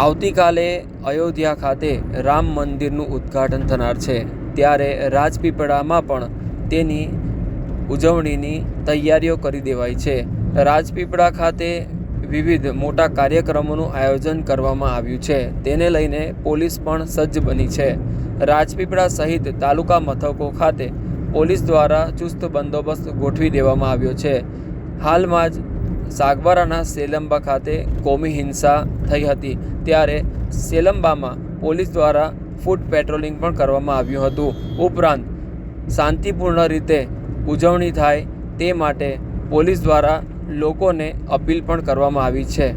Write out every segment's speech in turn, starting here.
આવતીકાલે અયોધ્યા ખાતે રામ મંદિરનું ઉદ્ઘાટન થનાર છે. ત્યારે રાજપીપળામાં પણ તેની ઉજવણીની તૈયારીઓ કરી દેવાઈ છે. રાજપીપળા ખાતે વિવિધ મોટા કાર્યક્રમોનું આયોજન કરવામાં આવ્યું છે. તેને લઈને પોલીસ પણ સજ્જ બની છે. રાજપીપળા સહિત તાલુકા મથકો ખાતે પોલીસ દ્વારા ચુસ્ત બંદોબસ્ત ગોઠવી દેવામાં આવ્યો છે. હાલમાં જ સાગબારાના સેલંબા ખાતે કોમી હિંસા થઈ હતી. ત્યારે સેલંબામાં પોલીસ દ્વારા ફૂટ પેટ્રોલિંગ પણ કરવામાં આવ્યું હતું. ઉપરાંત, શાંતિપૂર્ણ રીતે ઉજવણી થાય તે માટે પોલીસ દ્વારા લોકોને અપીલ પણ કરવામાં આવી છે.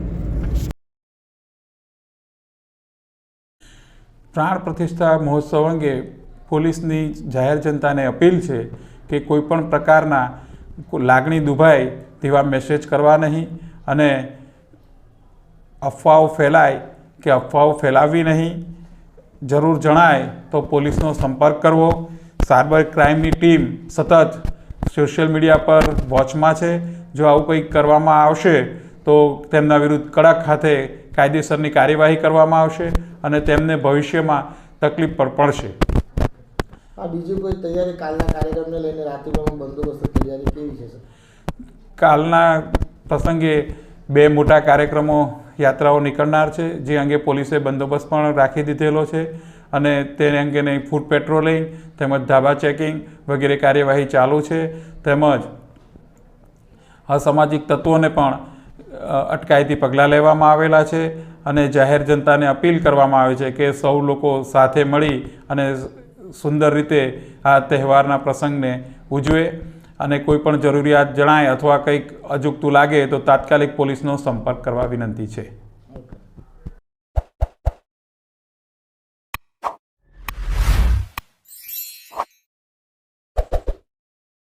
પ્રાણ પ્રતિષ્ઠા મહોત્સવ અંગે પોલીસની જાહેર જનતાને અપીલ છે કે કોઈ પણ પ્રકારના લાગણી દુભાય તેવા મેસેજ કરવા નહીં અને અફવાઓ ફેલાય કે અફવાઓ ફેલાવવી નહીં, જરૂર જણાય તો પોલીસનો સંપર્ક કરવો. સાયબર ક્રાઇમની ટીમ સતત સોશિયલ મીડિયા પર વોચમાં છે. જો આવું કંઈક કરવામાં આવશે તો તેમના વિરુદ્ધ કડક હાથે કાયદેસરની કાર્યવાહી કરવામાં આવશે અને તેમને ભવિષ્યમાં તકલીફ પણ પડશે. બીજું કોઈ તૈયારી કાલના કાર્યક્રમને લઈને રાત્રિમાં બંદોબસ્ત તૈયારી કેવી છે કાલના પ્રસંગે બે મોટા કાર્યક્રમો યાત્રાઓ નીકળનાર છે, જે અંગે પોલીસે બંદોબસ્ત પણ રાખી દીધેલો છે અને તે અંગેની ફૂડ પેટ્રોલિંગ તેમજ ધાબા ચેકિંગ વગેરે કાર્યવાહી ચાલુ છે. તેમજ અસામાજિક તત્વોને પણ અટકાયતી પગલાં લેવામાં આવેલા છે અને જાહેર જનતાને અપીલ કરવામાં આવે છે કે સૌ લોકો સાથે મળી અને સુંદર રીતે આ તહેવારના પ્રસંગને ઉજવે. અને કોઈ પણ જરૂરિયાત જણાય અથવા કંઈક અજુગતું લાગે તો તાત્કાલિક પોલીસનો સંપર્ક કરવા વિનંતી છે.